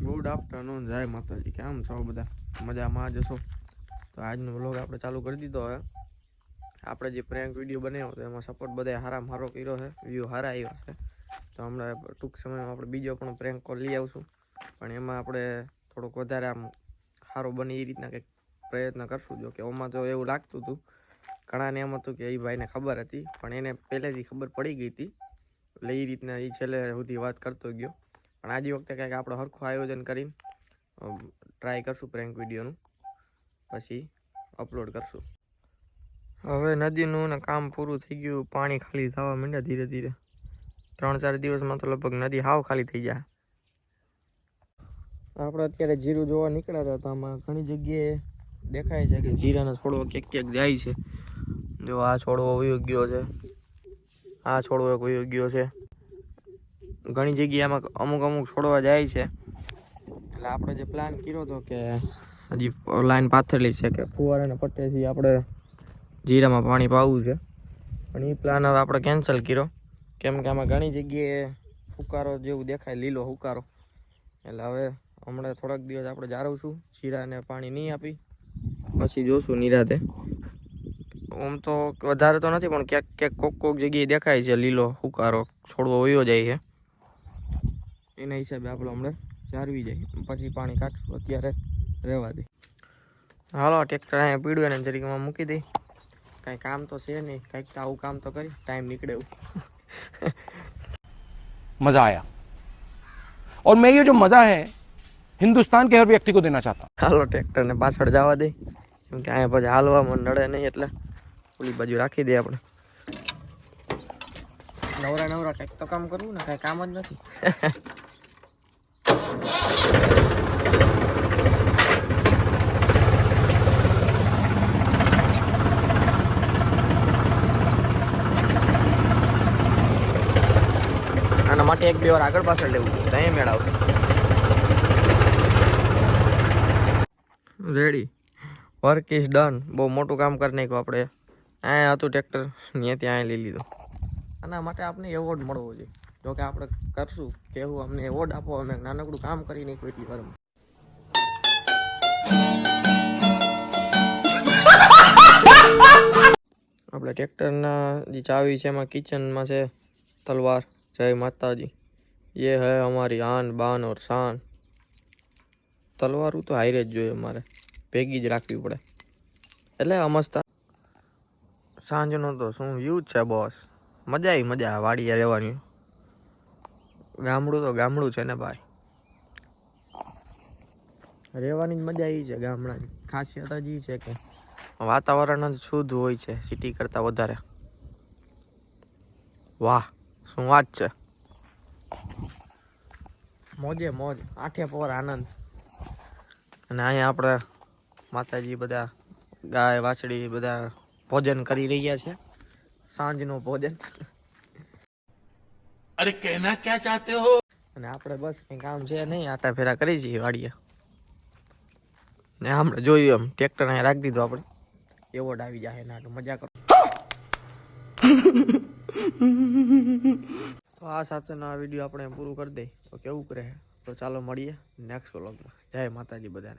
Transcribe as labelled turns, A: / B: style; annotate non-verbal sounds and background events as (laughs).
A: Good afternoon જય માતાજી. કેમ છો બધા? મજામાં જશો તો આજનો વ્લોગ આપણે ચાલુ કરી દીધો હવે આપણે જે પ્રેન્ક વીડિયો બનાવ્યો તો એમાં સપોર્ટ બધાએ હારામ મારો કર્યો છે વ્યૂ હારા આવ્યો છે તો હમણાં ટૂંક સમયમાં આપણે બીજો પણ પ્રેન્ક કોલ લઈ આવશું. પણ એમાં આપણે થોડોક વધારે આમ સારો બને એ રીતના કંઈક પ્રયત્ન કરશું. જો કે ઓમાં તો એવું લાગતું હતું. ઘણાને એમ હતું કે એ ભાઈને ખબર હતી, પણ એને પહેલેથી ખબર પડી ગઈ હતી. એટલે એ રીતના એ છેલ્લે સુધી વાત કરતો ગયો. પણ આજે વખતે કંઈક આપણે સરખું આયોજન કરીને ટ્રાય કરશું પ્રેન્ક વિડીયોનું. પછી અપલોડ કરશું. હવે નદીનું ને કામ પૂરું થઈ ગયું, પાણી ખાલી થવા માંડ્યા ધીરે ધીરે. ત્રણ ચાર દિવસમાં તો લગભગ નદી હાવ ખાલી થઈ જાય. આપણે અત્યારે જીરું જોવા નીકળ્યા હતા, તો આમાં ઘણી જગ્યાએ દેખાય છે કે જીરાના છોડવા ક્યાંક ક્યાંક જાય છે. જો આ છોડવો વયો છે. આ છોડવો એક વયો છે. ઘણી જગ્યાએ આમાં અમુક અમુક છોડવા જાય છે. એટલે આપણે જે પ્લાન કર્યો હતો કે હજી લાઈન પાથરેલી છે કે ફુવારાના પટ્ટેથી આપણે જીરામાં પાણી પાવું છે. પણ એ પ્લાન હવે આપણે કેન્સલ કર્યો. કેમ કે આમાં ઘણી જગ્યાએ હુકારો જેવું દેખાય લીલો હુકારો. એટલે હવે હમણાં થોડાક દિવસ આપણે જાળવશું જીરાને પાણી નહીં આપી. પછી જોશું નિરાતે. આમ તો વધારે તો નથી પણ ક્યાંક ક્યાંક કોક કોક જગ્યાએ દેખાય છે લીલો હુકારો છોડવો વયો જાય છે. એના હિસાબે આપણે હમણાં જાળવી જાય પછી પાણી કાઢશું અત્યારે રહેવા દે હાલો ટ્રેક્ટર અહીંયા પીડ્યું એને જરીકમાં મૂકી દઈ કાંઈ કામ તો છે નહીં કંઈક તો આવું કામ તો કરી ટાઈમ નીકળે એવું
B: मजा आया और मैं ये जो मजा है हिंदुस्तान के हर व्यक्ति को देना चाहता हूँ
A: હાલો ટ્રેક્ટરને પાછળ જવા દે કેમ કે અહીંયા પછી હાલવામાં નડે નહીં એટલે ઓલી બાજુ રાખી દે આપણે નવરા નવરા કંઈક તો કામ કરવું ને કાંઈ કામ જ નથી (laughs) માટે એક બે વાર આગળ પાછળ લેવું ત્યાં મેળ આવશે. રેડી વર્ક ઇઝ ડન બહુ મોટું કામ કરી નાખ્યું આપણે. અહીંયા હતું ટ્રેક્ટર ત્યાં ત્યાં લઈ લીધું. આના માટે આપણે એવોર્ડ મળવો જોઈએ. જો કે આપણે કરશું કેવું અમને એવોર્ડ આપો અમે નાનકડું કામ કરી નાખ્યું એટલી વારમાં. આપણે ટ્રેક્ટરના જે ચાવી છે એમાં કિચનમાં છે તલવાર. જય માતાજી ये है हमारी आन बान और शान તલવારું તો હાઈરે જ જોઈએ અમારે ભેગી જ રાખવી પડે એટલે અમસ્તા સાંજનો તો શું વ્યૂ છે બોસ મજા આવી મજા આવે વાડીએ રહેવાની ગામડું તો ગામડું છે ને ભાઈ રહેવાની જ મજા આવી છે ગામડાની ખાસિયત જ એ છે કે વાતાવરણ જ શુદ્ધ હોય છે સિટી કરતાં વધારે વાહ શું વાત છે? મોજે મોજ. આઠે પોર આનંદ. અને અહીંયા આપણે માતાજી બધા ગાય વાછડી બધા ભોજન કરી રહ્યા છે. સાંજનું ભોજન.
C: અરે કહેના ક્યાં ચાહતે હો?
A: અને આપણે બસ કઈ કામ છે નહીં. આટા ફેરા કરી છીએ વાડીએ. ને આપણે જોયું એમ ટ્રેક્ટર અહીંયા રાખી દીધું આપણે. એવોર્ડ આવી જાય એના મજા કરો. (laughs) તો આ સાથેનો આ વીડિયો આપણે પૂરું કરી દઈએ. તો કેવું કરે તો ચાલો મળીએ નેક્સ્ટ વ્લોગમાં. જય માતાજી બધાને.